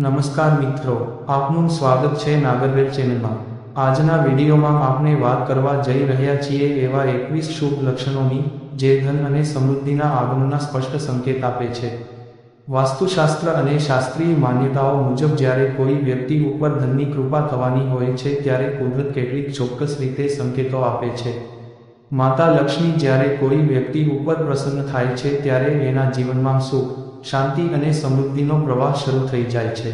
નમસ્કાર મિત્રો, આપનું સ્વાગત છે નાગરવેલ ચેનલમાં. આજના વિડીયોમાં આપણે વાત કરવા જઈ રહ્યા છીએ એવા એકવીસ શુભ લક્ષણોની, જે ધન અને સમૃદ્ધિના આગમનના સ્પષ્ટ સંકેત આપે છે. વાસ્તુશાસ્ત્ર અને શાસ્ત્રીય માન્યતાઓ મુજબ જ્યારે કોઈ વ્યક્તિ ઉપર ધનની કૃપા થવાની હોય છે, ત્યારે કુદરત કેટલીક ચોક્કસ રીતે સંકેતો આપે છે. માતા લક્ષ્મી જ્યારે કોઈ વ્યક્તિ ઉપર પ્રસન્ન થાય છે, ત્યારે એના જીવનમાં સુખ શાંતિ અને સમૃદ્ધિનો પ્રવાહ શરૂ થઈ જાય છે.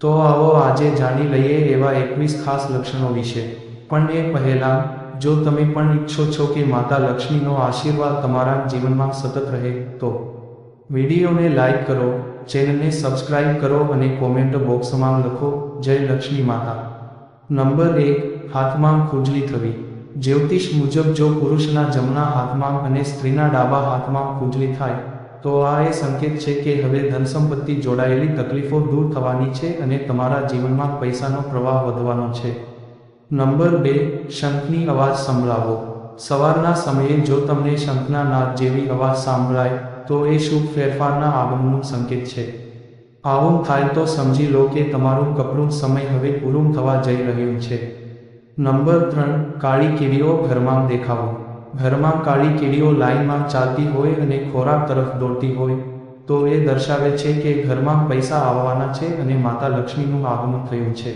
તો આવો આજે જાણી લઈએ એવા એકવીસ ખાસ લક્ષણો વિશે. પણ એ પહેલાં, જો તમે પણ ઈચ્છો છો કે માતા લક્ષ્મીનો આશીર્વાદ તમારા જીવનમાં સતત રહે, તો વિડીયોને લાઈક કરો, ચેનલને સબસ્ક્રાઇબ કરો અને કોમેન્ટ બોક્સમાં લખો, જય લક્ષ્મી માતા. નંબર એક, હાથમાં ખુજલી થવી. જ્યોતિષ મુજબ જો પુરુષના જમણા હાથમાં અને સ્ત્રીના ડાબા હાથમાં ખુજલી થાય તો આ એ સંકેત છે કે હવે ધન સંપત્તિ જોડાયેલી તકલીફો દૂર થવાની છે અને તમારા જીવનમાં પૈસાનો પ્રવાહ વધવાનો છે. નંબર બે, શંખની અવાજ સંભળાવો. સવારના સમયે જો તમને શંખના નાદ જેવી અવાજ સાંભળાય, તો એ શુભ ફેરફારના આગમનનું સંકેત છે. આવું થાય તો સમજી લો કે તમારું કપડું સમય હવે પૂરું થવા જઈ રહ્યું છે. નંબર ત્રણ, કાળી કીડીઓ ઘરમાં દેખાવો. ઘરમાં કાળી કીડીઓ લાઈનમાં ચાલતી હોય અને ખોરાક તરફ દોડતી હોય, તો એ દર્શાવે છે કે ઘરમાં પૈસા આવવાના છે અને માતા લક્ષ્મીનું આગમન થયું છે.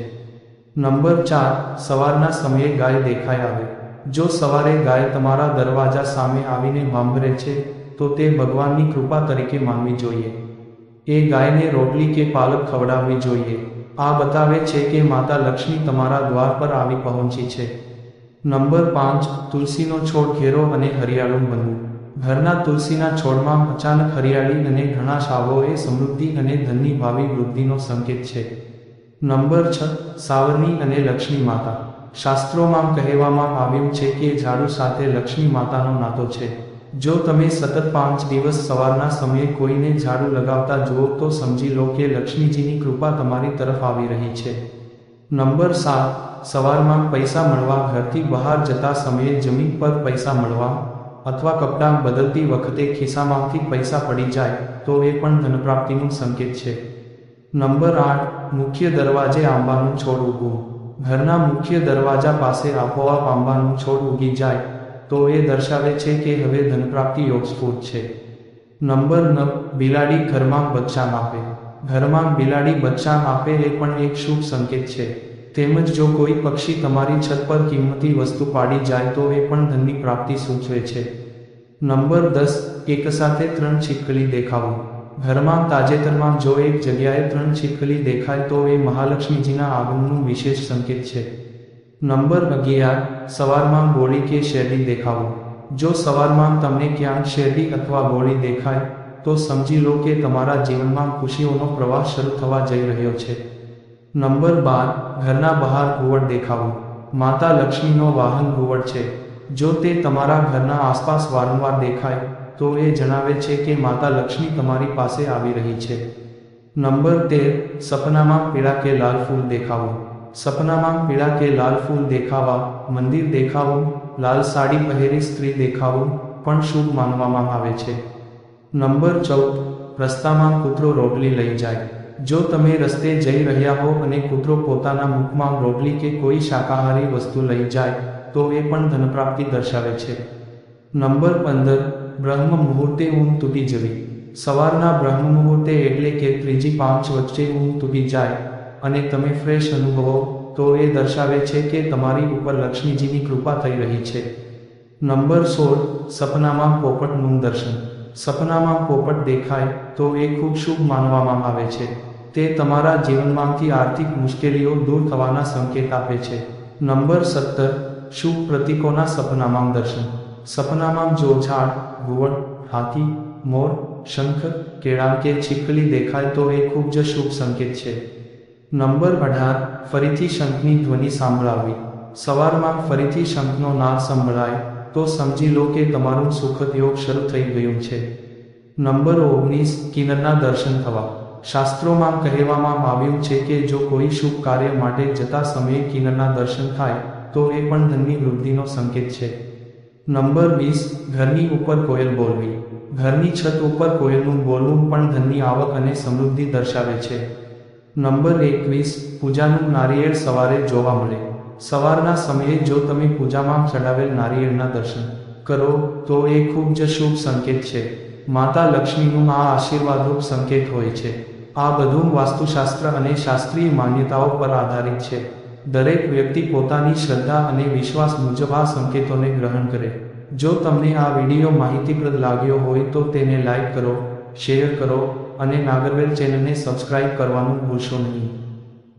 નંબર ચાર, સવારના સમયે ગાય દેખાય આવે. જો સવારે ગાય તમારા દરવાજા સામે આવીને ભાંભરે છે, તો તે ભગવાનની કૃપા તરીકે માનવી જોઈએ. એ ગાયને રોટલી કે પાલક ખવડાવવી જોઈએ. આ બતાવે છે કે માતા લક્ષ્મી તમારા દ્વાર પર આવી પહોંચી છે. નંબર પાંચ, તુલસીનો છોડ ઘેરો અને હરિયાળું બનવું. ઘરના તુલસીના છોડમાં અચાનક હરિયાળી અને ઘણા શાવો એ સમૃદ્ધિ અને ધનની ભાવિ વૃદ્ધિનો સંકેત છે. નંબર છ, સાવરણી અને લક્ષ્મી માતા. શાસ્ત્રોમાં કહેવામાં આવ્યું છે કે ઝાડુ સાથે લક્ષ્મી માતાનો નાતો છે. જો તમે સતત પાંચ દિવસ સવારના સમયે કોઈને ઝાડુ લગાવતા જુઓ તો સમજી લો કે લક્ષ્મીજીની કૃપા તમારી તરફ આવી રહી છે. નંબર સાત, સવારમાં પૈસા મળવા ઘરથી બહાર જતા સમયે જમીન પર પૈસા મળવા અથવા કપડાં બદલતી વખતે ખિસ્સામાંથી પૈસા પડી જાય, તો એ પણ ધનપ્રાપ્તિનું સંકેત છે. નંબર આઠ, મુખ્ય દરવાજે આંબાનું છોડ ઉગવું. ઘરના મુખ્ય દરવાજા પાસે આપોઆપ આંબાનું છોડ ઉગી જાય, તો એ દર્શાવે છે કે હવે ધનપ્રાપ્તિ યોગસ્ફૂર્ત છે. નંબર નવ, બિલાડી ઘરમાં બચ્ચા આપે ઘરમાં બિલાડી બચ્ચા આપે એ પણ એક શુભ સંકેત છે. તેમજ જો કોઈ પક્ષી તમારી છત પર કિંમતી વસ્તુ પાડી જાય તો એ પણ ધનની પ્રાપ્તિ સૂચવે છે. નંબર દસ, એક સાથે ત્રણ છીપકલી દેખાવું. ઘરમાં તાજેતરમાં જો એક જગ્યાએ ત્રણ છીપકલી દેખાય તો એ મહાલક્ષ્મીજીના આગમનનું વિશેષ સંકેત છે. નંબર અગિયાર, સવારમાં ગોળી કે શેરડી દેખાવું. જો સવારમાં તમને ક્યાંક શેરડી અથવા ગોળી દેખાય તો સમજી લો કે તમારા જીવનમાં ખુશીઓનો પ્રવાહ શરૂ થવા જઈ રહ્યો છે. નંબર બાર, ઘરના બહાર ઘુવડ દેખાવું. માતા લક્ષ્મીનો વાહન ઘુવડ છે. જો તે તમારા ઘરના આસપાસ વારંવાર દેખાય, તો એ જણાવે છે કે માતા લક્ષ્મી તમારી પાસે આવી રહી છે. નંબર તેર, સપનામાં પીળા કે લાલ ફૂલ દેખાવું. સપનામાં પીળા કે લાલ ફૂલ દેખાવા, મંદિર દેખાવું, લાલ સાડી પહેરી સ્ત્રી દેખાવું, પણ શુભ માનવામાં આવે છે. નંબર ચૌદ, રસ્તામાં કૂતરો રોટલી લઈ જાય. જો તમે રસ્તે જઈ રહ્યા હો અને કૂતરો પોતાના મુખમાં રોટલી કે કોઈ શાકાહારી વસ્તુ લઈ જાય, તો એ પણ ધનપ્રાપ્તિ દર્શાવે છે. નંબર પંદર, બ્રહ્મ મુહૂર્તે ઊંઘ તૂટી જવી. સવારના બ્રહ્મ મુહૂર્તે એટલે કે ત્રીજી પાંચ વચ્ચે ઊંઘ તૂટી જાય અને તમે ફ્રેશ અનુભવો, તો એ દર્શાવે છે કે તમારી ઉપર લક્ષ્મીજીની કૃપા થઈ રહી છે. નંબર સોળ, સપનામાં પોપટનું દર્શન. સપનામાં પોપટ દેખાય તો એ ખૂબ શુભ માનવામાં આવે છે. તે તમારા જીવનમાંથી આર્થિક મુશ્કેલીઓ દૂર થવાના સંકેત આપે છે. નંબર સત્તર, શુભ પ્રતીકોના સપનામાં દર્શન. સપનામાં જો ઝાડ ઘુવડ હાથી, મોર, શંખ, કેળા કે છીકલી દેખાય તો એ ખૂબ જ શુભ સંકેત છે. નંબર અઢાર, ફરીથી શંખની ધ્વનિ સાંભળાવી. સવારમાં ફરીથી શંખનો નાદ સંભળાય. તો સમજી લો કે તમારું સુખદ યોગ શરૂ થઈ ગયું છે. નંબર ઓગણીસ કિન્નરના દર્શન થવા. શાસ્ત્રોમાં કહેવામાં આવ્યું છે કે જો કોઈ શુભ કાર્ય માટે જતા સમયે કિન્નરના દર્શન થાય, તો એ પણ ધનની વૃદ્ધિનો સંકેત છે. નંબર વીસ, ઘરની ઉપર કોયલ બોલવી. ઘરની છત ઉપર કોયલનું બોલવું પણ ધનની આવક અને સમૃદ્ધિ દર્શાવે છે. નંબર એકવીસ, પૂજાનું નારિયેળ સવારે જોવા મળે. સવારના સમયે જો તમે પૂજામાં ચડાવેલ નારિયેળના દર્શન કરો, તો એ ખૂબ જ શુભ સંકેત છે. માતા લક્ષ્મીનું આ આશીર્વાદરૂપ સંકેત હોય છે. આ બધું વાસ્તુશાસ્ત્ર અને શાસ્ત્રીય માન્યતાઓ પર આધારિત છે. દરેક વ્યક્તિ પોતાની શ્રદ્ધા અને વિશ્વાસ મુજબ આ સંકેતોને ગ્રહણ કરે. જો તમને આ વીડિયો માહિતીપ્રદ લાગ્યો હોય, તો તેને લાઇક કરો, શેર કરો અને નાગરવેલ ચેનલને સબસ્ક્રાઇબ કરવાનું ભૂલશો નહીં.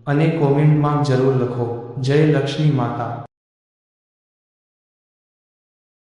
અને કોમેન્ટમાં જરૂર લખો. જય લક્ષ્મી માતા.